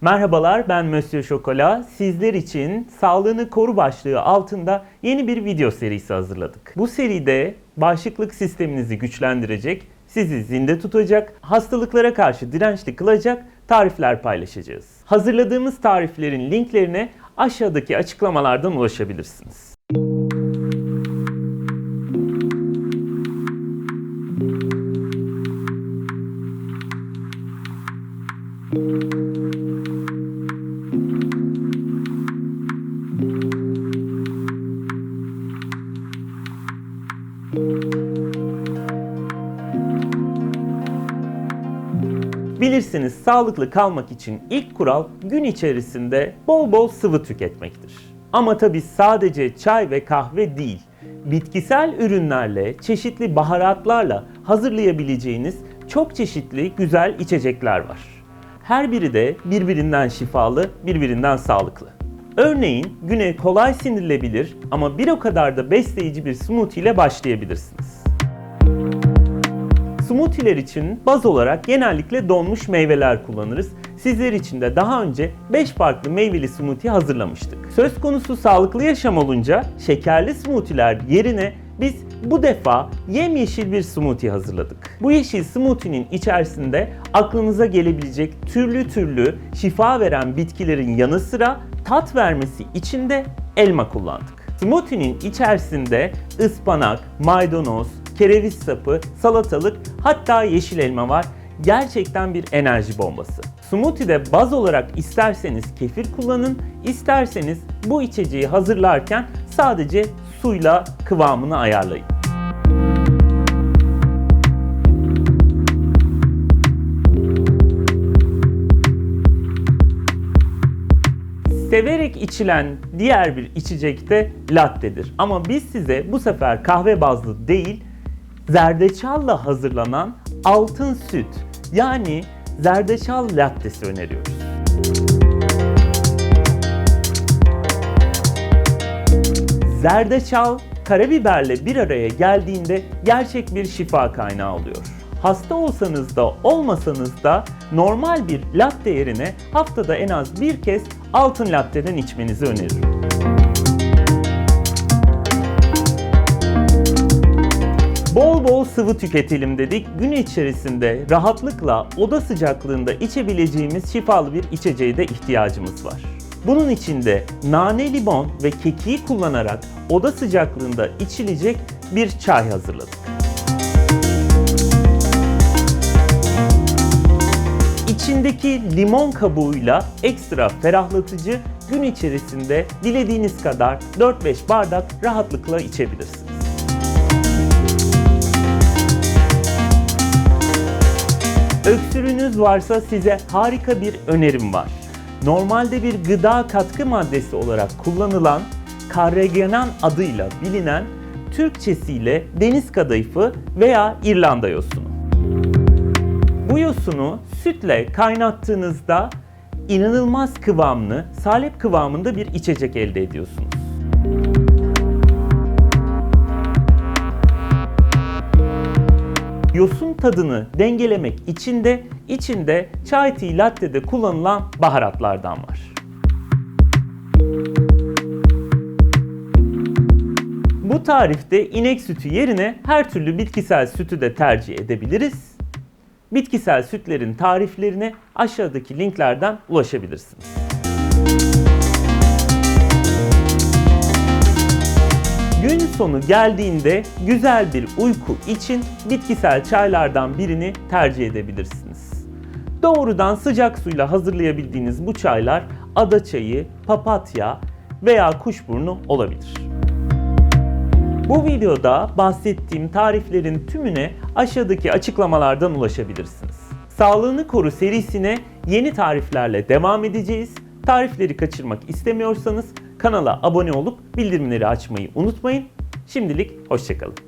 Merhabalar ben Monsieur Chocolat. Sizler için sağlığını koru başlığı altında yeni bir video serisi hazırladık. Bu seride bağışıklık sisteminizi güçlendirecek, sizi zinde tutacak, hastalıklara karşı dirençli kılacak tarifler paylaşacağız. Hazırladığımız tariflerin linklerine aşağıdaki açıklamalardan ulaşabilirsiniz. Bilirsiniz sağlıklı kalmak için ilk kural gün içerisinde bol bol sıvı tüketmektir. Ama tabi sadece çay ve kahve değil, bitkisel ürünlerle, çeşitli baharatlarla hazırlayabileceğiniz çok çeşitli güzel içecekler var. Her biri de birbirinden şifalı, birbirinden sağlıklı. Örneğin güne kolay sindirilebilir ama bir o kadar da besleyici bir smoothie ile başlayabilirsiniz. Smoothie'ler için baz olarak genellikle donmuş meyveler kullanırız. Sizler için de daha önce 5 farklı meyveli smoothie hazırlamıştık. Söz konusu sağlıklı yaşam olunca şekerli smoothie'ler yerine biz bu defa yemyeşil bir smoothie hazırladık. Bu yeşil smoothie'nin içerisinde aklınıza gelebilecek türlü türlü şifa veren bitkilerin yanı sıra tat vermesi için de elma kullandık. Smoothie'nin içerisinde ıspanak, maydanoz, kereviz sapı, salatalık hatta yeşil elma var. Gerçekten bir enerji bombası. Smoothie'de baz olarak isterseniz kefir kullanın, isterseniz bu içeceği hazırlarken sadece suyla kıvamını ayarlayın. Severek içilen diğer bir içecek de latte'dir. Ama biz size bu sefer kahve bazlı değil, zerdeçalla hazırlanan altın süt yani zerdeçal lattesi öneriyoruz. Zerdeçal karabiberle bir araya geldiğinde gerçek bir şifa kaynağı oluyor. Hasta olsanız da olmasanız da normal bir latte yerine haftada en az bir kez altın latteden içmenizi öneririm. Bol bol sıvı tüketelim dedik. Gün içerisinde rahatlıkla oda sıcaklığında içebileceğimiz şifalı bir içeceğe de ihtiyacımız var. Bunun için de nane, limon ve kekiği kullanarak oda sıcaklığında içilecek bir çay hazırladık. İçindeki limon kabuğuyla ekstra ferahlatıcı gün içerisinde dilediğiniz kadar 4-5 bardak rahatlıkla içebilirsiniz. Öksürüğünüz varsa size harika bir önerim var. Normalde bir gıda katkı maddesi olarak kullanılan karregenan adıyla bilinen Türkçesiyle deniz kadayıfı veya İrlanda yosunu. Bu yosunu sütle kaynattığınızda inanılmaz kıvamlı, salep kıvamında bir içecek elde ediyorsunuz. Yosun tadını dengelemek için de içinde chai tea latte'de kullanılan baharatlardan var. Bu tarifte inek sütü yerine her türlü bitkisel sütü de tercih edebiliriz. Bitkisel sütlerin tariflerine aşağıdaki linklerden ulaşabilirsiniz. Gün sonu geldiğinde güzel bir uyku için bitkisel çaylardan birini tercih edebilirsiniz. Doğrudan sıcak suyla hazırlayabildiğiniz bu çaylar ada çayı, papatya veya kuşburnu olabilir. Bu videoda bahsettiğim tariflerin tümüne aşağıdaki açıklamalardan ulaşabilirsiniz. Sağlığını Koru serisine yeni tariflerle devam edeceğiz. Tarifleri kaçırmak istemiyorsanız kanala abone olup bildirimleri açmayı unutmayın. Şimdilik hoşçakalın.